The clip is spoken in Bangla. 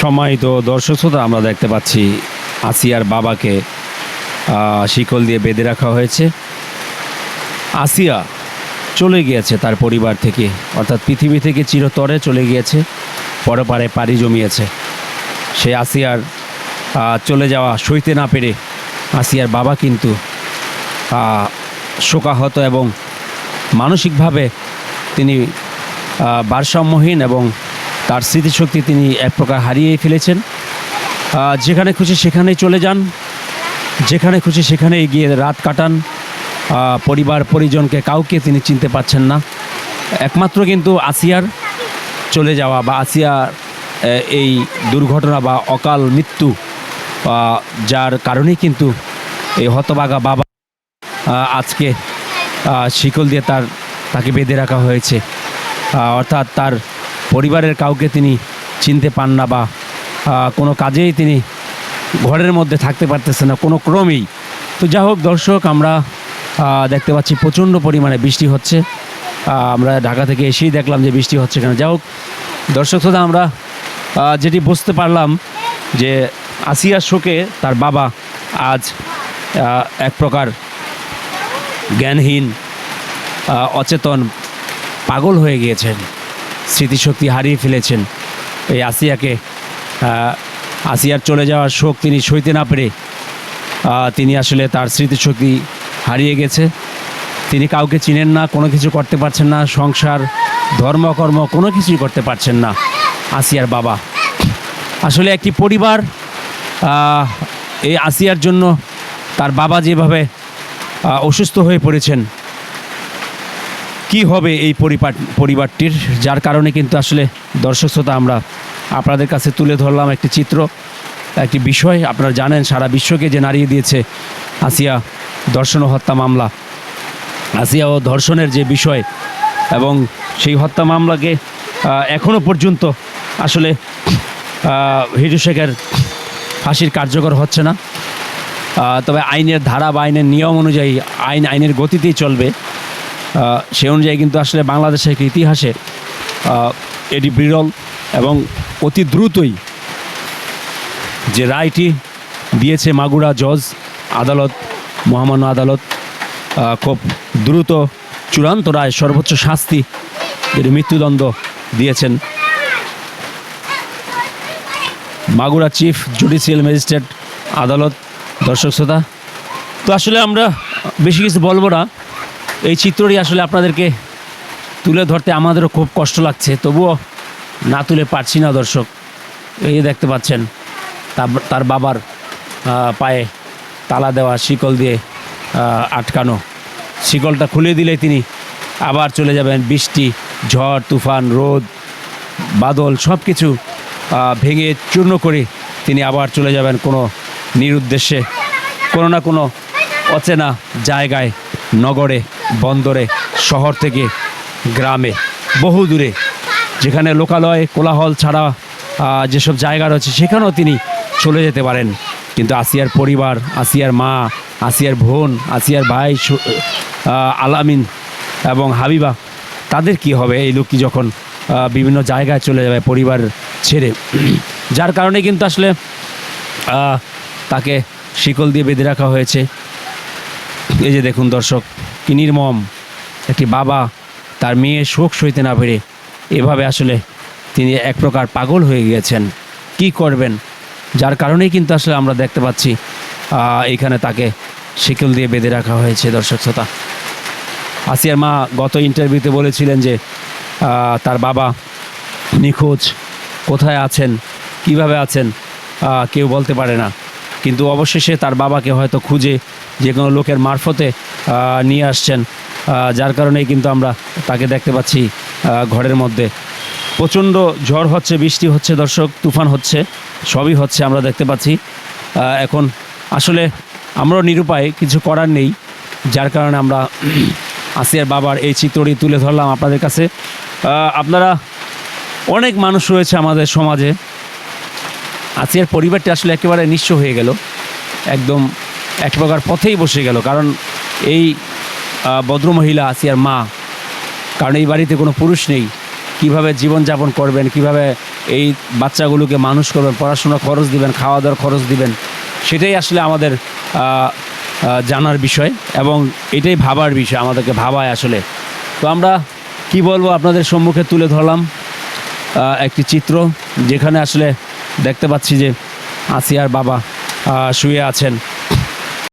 সম্মানিত দর্শক শ্রোতা, আমরা দেখতে পাচ্ছি আসিয়ার বাবাকে শিকল দিয়ে বেঁধে রাখা হয়েছে। আসিয়া চলে গিয়েছে তার পরিবার থেকে, অর্থাৎ পৃথিবী থেকে চিরতরে চলে গিয়েছে, পরপারে পাড়ি জমিয়েছে। সে আসিয়ার চলে যাওয়া সইতে না পেরে আসিয়ার বাবা কিন্তু শোকাহত এবং মানসিকভাবে তিনি ভারসাম্যহীন এবং তার স্মৃতিশক্তি তিনি এক প্রকার হারিয়ে ফেলেছেন। যেখানে খুশি সেখানেই চলে যান। যেখানে খুশি সেখানে গিয়ে রাত কাটান। পরিবার, পরিজনকে কাউকে তিনি চিনতে পারছেন না। একমাত্র কিন্তু আসিয়ার চলে যাওয়া বা আসিয়ার এই দুর্ঘটনা বা অকাল মৃত্যু যার কারণেই কিন্তু এই হতবাগা বাবা আজকে শিকল দিয়ে তার, তাকে বেঁধে রাখা হয়েছে। অর্থাৎ তার পরিবারের কাউকে তিনি চিনতে পান না বা কোনো কাজেই তিনি ঘরের মধ্যে থাকতে পারতেছে না, কোনো ক্রমেই। তো যা হোক দর্শক, আমরা দেখতে পাচ্ছি প্রচণ্ড পরিমাণে বৃষ্টি হচ্ছে। আমরা ঢাকা থেকে এসেই দেখলাম যে বৃষ্টি হচ্ছে কেন। যা হোক, দর্শক শ্রোতা, আমরা যেটি বুঝতে পারলাম যে আসিয়া শোকে তার বাবা আজ এক প্রকার জ্ঞানহীন অচেতন পাগল হয়ে গিয়েছেন। স্মৃতিশক্তি হারিয়ে ফেলেছেন। এই আসিয়াকে আসিয়ার চলে যাওয়ার শোক তিনি সইতে না পেরে তিনি আসলে তার স্মৃতিশক্তি হারিয়ে গেছে। তিনি কাউকে চিনেন না, কোনো কিছু করতে পারছেন না, সংসার ধর্মকর্ম কোনো কিছুই করতে পারছেন না আসিয়ার বাবা। আসলে একটি পরিবার এই আসিয়ার জন্য তার বাবা যেভাবে অসুস্থ হয়ে পড়েছেন কি হবে এই পরিবার পরিবারটির, যার কারণে কিন্তু আসলে দর্শক শ্রোতা, আমরা আপনাদের কাছে তুলে ধরলাম একটি চিত্র, একটি বিষয়। আপনারা জানেন, সারা বিশ্বকে যে নাড়িয়ে দিয়েছে আসিয়া দর্শন ও হত্যা মামলা। আসিয়া ও ধর্ষণের যে বিষয় এবং সেই হত্যা মামলাকে এখনও পর্যন্ত আসলে হিরু শেখের ফাঁসির কার্যকর হচ্ছে না। তবে আইনের ধারা বা আইনের নিয়ম অনুযায়ী আইন, আইনের গতিতেই চলবে। সে অনুযায়ী কিন্তু আসলে বাংলাদেশের ইতিহাসে এটি বিরল এবং অতি দ্রুতই যে রায়টি দিয়েছে মাগুরা জজ আদালত, মহামান্য আদালত খুব দ্রুত চূড়ান্ত রায়, সর্বোচ্চ শাস্তি যেটি মৃত্যুদণ্ড দিয়েছেন। মাগুরা চিফ জুডিশিয়াল ম্যাজিস্ট্রেট আদালত, দর্শক শ্রোতা, তো আসলে আমরা বেশি কিছু বলব না। এই চিত্রটি আসলে আপনাদেরকে তুলে ধরতে আমাদেরও খুব কষ্ট লাগছে। তবুও না তুলে পারছি না, দর্শক। এই দেখতে পাচ্ছেন তার- বাবার পায়ে তালা দেওয়া, শিকল দিয়ে আটকানো। শিকলটা খুলে দিলে তিনি আবার চলে যাবেন। বৃষ্টি, ঝড়, তুফান, রোদ, বাদল সব কিছু ভেঙে চূর্ণ করে তিনি আবার চলে যাবেন কোনো নিরুদ্দেশ্যে, কোনো না কোনো অচেনা জায়গায়, নগরে। বন্দরে, শহর থেকে গ্রামে, বহু দূরে। যেখানে লোকালয়, কোলাহল ছাড়া যেসব জায়গা রয়েছে, সেখানেও তিনি চলে যেতে পারেন। কিন্তু আসিয়ার পরিবার, আসিয়ার মা, আসিয়ার বোন, আসিয়ার ভাই আলামিন এবং হাবিবা, তাদের কি হবে? এই লোকটি যখন বিভিন্ন জায়গায় চলে যাবে পরিবার ছেড়ে। যার কারণে কিন্তু আসলে তাকে শিকল দিয়ে বেঁধে রাখা হয়েছে। এই যে দেখুন দর্শক কি নির্মম একটি বাবা তার মেয়ে শোক সইতে না পেরে এভাবে আসলে তিনি এক প্রকার পাগল হয়ে গিয়েছেন। কি করবেন? যার কারণেই কিন্তু আসলে আমরা দেখতে পাচ্ছি আহ, এইখানে তাকে শিকল দিয়ে বেঁধে রাখা হয়েছে দর্শক শ্রোতা। আসিয়ার মা গত ইন্টারভিউতে বলেছিলেন যে তার বাবা নিখোঁজ কোথায় আছেন? কীভাবে আছেন? কেউ বলতে পারে না। কিন্তু অবশেষে তার বাবাকে হয়তো খুঁজে যে কোনো লোকের মারফতে নিয়ে আসছেন। যার কারণেই কিন্তু আমরা তাকে দেখতে পাচ্ছি ঘরের মধ্যে। প্রচণ্ড ঝড় হচ্ছে, বৃষ্টি হচ্ছে, দর্শক, তুফান হচ্ছে, সবই হচ্ছে আমরা দেখতে পাচ্ছি। এখন আসলে আমরাও নিরুপায়, কিছু করার নেই। যার কারণে আমরা আসিয়ার বাবার এই চিত্রটি তুলে ধরলাম আপনাদের কাছে। আপনারা অনেক মানুষ রয়েছে আমাদের সমাজে। আসিয়ার পরিবারটি আসলে একেবারে নিঃস্ব হয়ে গেল। একদম এক প্রকার পথেই বসে গেল। কারণ এই ভদ্রমহিলা আসিয়ার মা, কারণ এই বাড়িতে কোনো পুরুষ নেই। কীভাবে জীবনযাপন করবেন, কীভাবে এই বাচ্চাগুলোকে মানুষ করবেন, পড়াশোনা খরচ দিবেন খাওয়া দাওয়ার খরচ দিবেন, সেটাই আসলে আমাদের জানার বিষয় এবং এটাই ভাবার বিষয়, আমাদেরকে ভাবায় আসলে। তো আমরা কি বলব আপনাদের সম্মুখে তুলে ধরলাম একটি চিত্র, যেখানে আসলে দেখতে পাচ্ছি যে আসিয়ার বাবা শুয়ে আছেন।